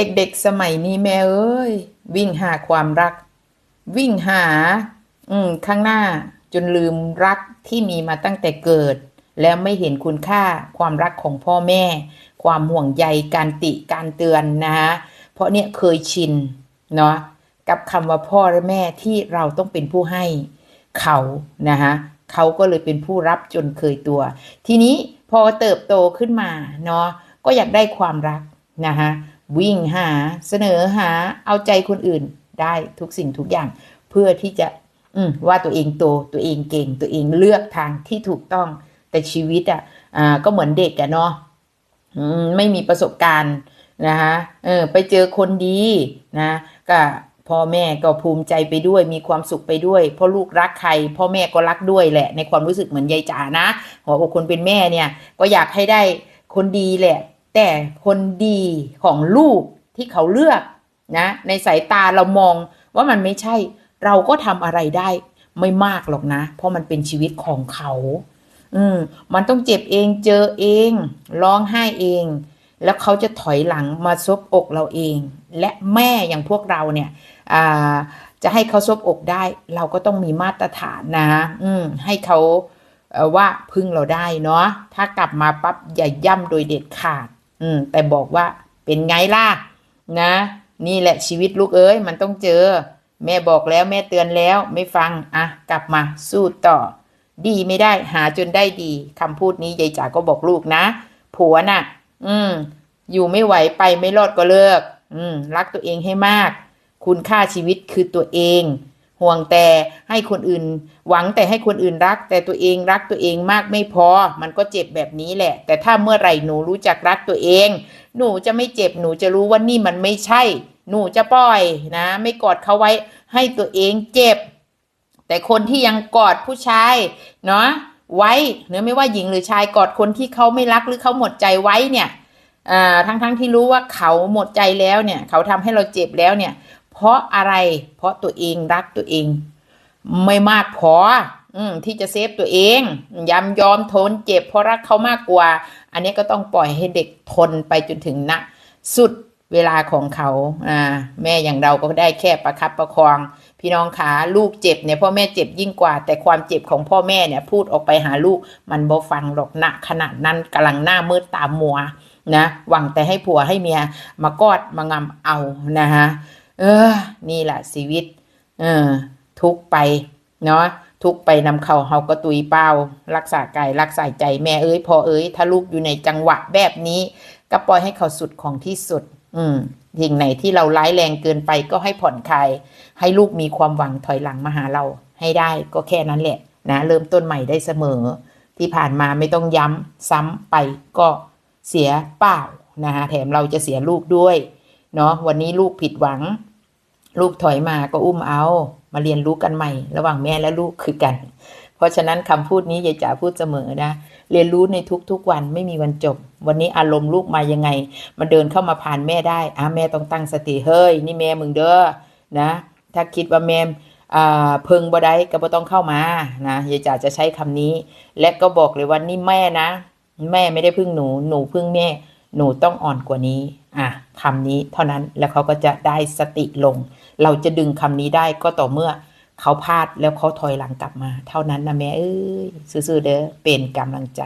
เด็กๆสมัยนี้แม่เอ้ย วิ่งหาความรัก วิ่งหา อืม ข้างหน้า จนลืมรักที่มีมาตั้งแต่เกิด แล้วไม่เห็นคุณค่าความรักของพ่อแม่ ความห่วงใยการติการเตือนนะฮะเพราะเนี่ยเคยชินเนาะกับคำว่าพ่อและแม่ที่เราต้องเป็นผู้ให้เขานะฮะเขาก็เลยเป็นผู้รับจนเคยตัว ทีนี้พอเติบโตขึ้นมาเนาะก็อยากได้ความรักนะฮะ วิ่งหาเสนอหาเอาใจคนอื่นได้ทุกสิ่งทุกอย่าง เพื่อที่จะ อืว่าตัวเองโตตัวเองเก่งตัวเองเลือกทางที่ถูกต้องแต่ชีวิตอะอ่าก็เหมือนเด็กอะเนาะไม่มีประสบการณ์นะคะเออไปเจอคนดีนะก็พ่อแม่ก็ภูมิใจไปด้วยมีความสุขไปด้วยพราะลูกรักใคร พ่อแม่ก็รักด้วยแหละ ในความรู้สึกเหมือนยายจ๋านะหัวอกคนเป็นแม่เนี่ย ก็อยากให้ได้คนดีแหละ แต่คนดีของลูกที่เขาเลือกนะ ในสายตาเรามองว่ามันไม่ใช่ เราก็ทำอะไรได้ไม่มากหรอกนะ เพราะมันเป็นชีวิตของเขา อืม มันต้องเจ็บเองเจอเอง ร้องไห้เอง แล้วเขาจะถอยหลังมาซบอกเราเอง และแม่อย่างพวกเราเนี่ย อ่า จะให้เขาซบอกได้ เราก็ต้องมีมาตรฐานนะ อืม ให้เขาว่าพึ่งเราได้เนาะ ถ้ากลับมาปั๊บอย่าย่ำโดยเด็ดขาด อืม แต่บอกว่าเป็นไงล่ะ นะ นี่แหละชีวิตลูกเอ้ย มันต้องเจอ แม่บอกแล้วแม่เตือนแล้ว ไม่ฟัง อะ กลับมาสู้ต่อ ดีไม่ได้หาจนได้ดีคำพูดนี้ยายจ๋าก็บอกลูกนะ ผัวน่ะ อืม อยู่ไม่ไหวไปไม่รอดก็เลิก อืม รักตัวเองให้มาก คุณค่าชีวิตคือตัวเอง ห่วงแต่ให้คนอื่น หวังแต่ให้คนอื่นรัก แต่ตัวเองรักตัวเองมากไม่พอ มันก็เจ็บแบบนี้แหละ แต่ถ้าเมื่อไหร่หนูรู้จักรักตัวเอง หนูจะไม่เจ็บหนูจะรู้ว่านี่มันไม่ใช่ หนูจะปล่อยนะ ไม่กอดเขาไว้ให้ตัวเองเจ็บ แต่คนที่ยังกอดผู้ชายเนาะไว้เนื้อไม่ว่าหญิงหรือชายกอดคนที่เขาไม่รักหรือเขาหมดใจไว้เนี่ยทั้งทั้งที่รู้ว่าเขาหมดใจแล้วเนี่ย เขาทำให้เราเจ็บแล้วเนี่ย เพราะอะไร เพราะตัวเองรักตัวเอง ไม่มากพออืมที่จะเซฟตัวเองยำยอมทนเจ็บเพราะรักเขามากกว่า อันนี้ก็ต้องปล่อยให้เด็กทนไปจนถึงณสุดเวลาของเขาอ่าแม่อย่างเราก็ได้แค่ประคับประคอง พี่น้องขาลูกเจ็บเนี่ยพ่อแม่เจ็บยิ่งกว่า แต่ความเจ็บของพ่อแม่เนี่ย พูดออกไปหาลูกมันบ่ฟังหรอกนะขนาดนั้นกำลังหน้ามืดตามัวนะหวังแต่ให้ผัวให้เมียมากอดมางำเอานะฮะ เออ นี่แหละชีวิต เออ ทุกไป เนาะทุกไปนำเขาเฮาก็ตุยเป้ารักษากายรักษาใจแม่เอ้ยพอเอ้ยถ้าลูกอยู่ในจังหวะแบบนี้ ก็ปล่อยให้เขาสุดของที่สุด อืมสิ่งไหนที่เราร้ายแรงเกินไปก็ให้ผ่อนคลายให้ลูกมีความหวังถอยหลังมาหาเราให้ได้ก็แค่นั้นแหละ นะ เริ่มต้นใหม่ได้เสมอ ที่ผ่านมาไม่ต้องย้ำซ้ำไปก็เสียเปล่านะคะแถมเราจะเสียลูกด้วย เนาะวันนี้ลูกผิดหวัง ลูกถอยมาก็อุ้มเอา มาเรียนรู้กันใหม่ ระหว่างแม่และลูกคือกัน เพราะฉะนั้นคำพูดนี้ยายจ๋าพูดเสมอนะ เรียนรู้ในทุกๆวันไม่มีวันจบ วันนี้อารมณ์ลูกมายังไง มันเดินเข้ามาผ่านแม่ได้อะแม่ต้องตั้งสติเฮ้ย นี่แม่มึงเด้อนะ ถ้าคิดว่าแม่เพิงบ่ได้ก็บ่ต้องเข้ามานะยายจ๋าจะใช้คำนี้ และก็บอกเลยว่านี่แม่นะ แม่ไม่ได้พึ่งหนู หนูพึ่งแม่ หนูต้องอ่อนกว่านี้ อะคำนี้เท่านั้นแล้วเขาก็จะได้สติลง เราจะดึงคำนี้ได้ก็ต่อเมื่อเขาพลาดแล้วเขาถอยหลังกลับมา เท่านั้นนะแม่เอ้ยซื่อๆเด้อเป็นกำลังใจ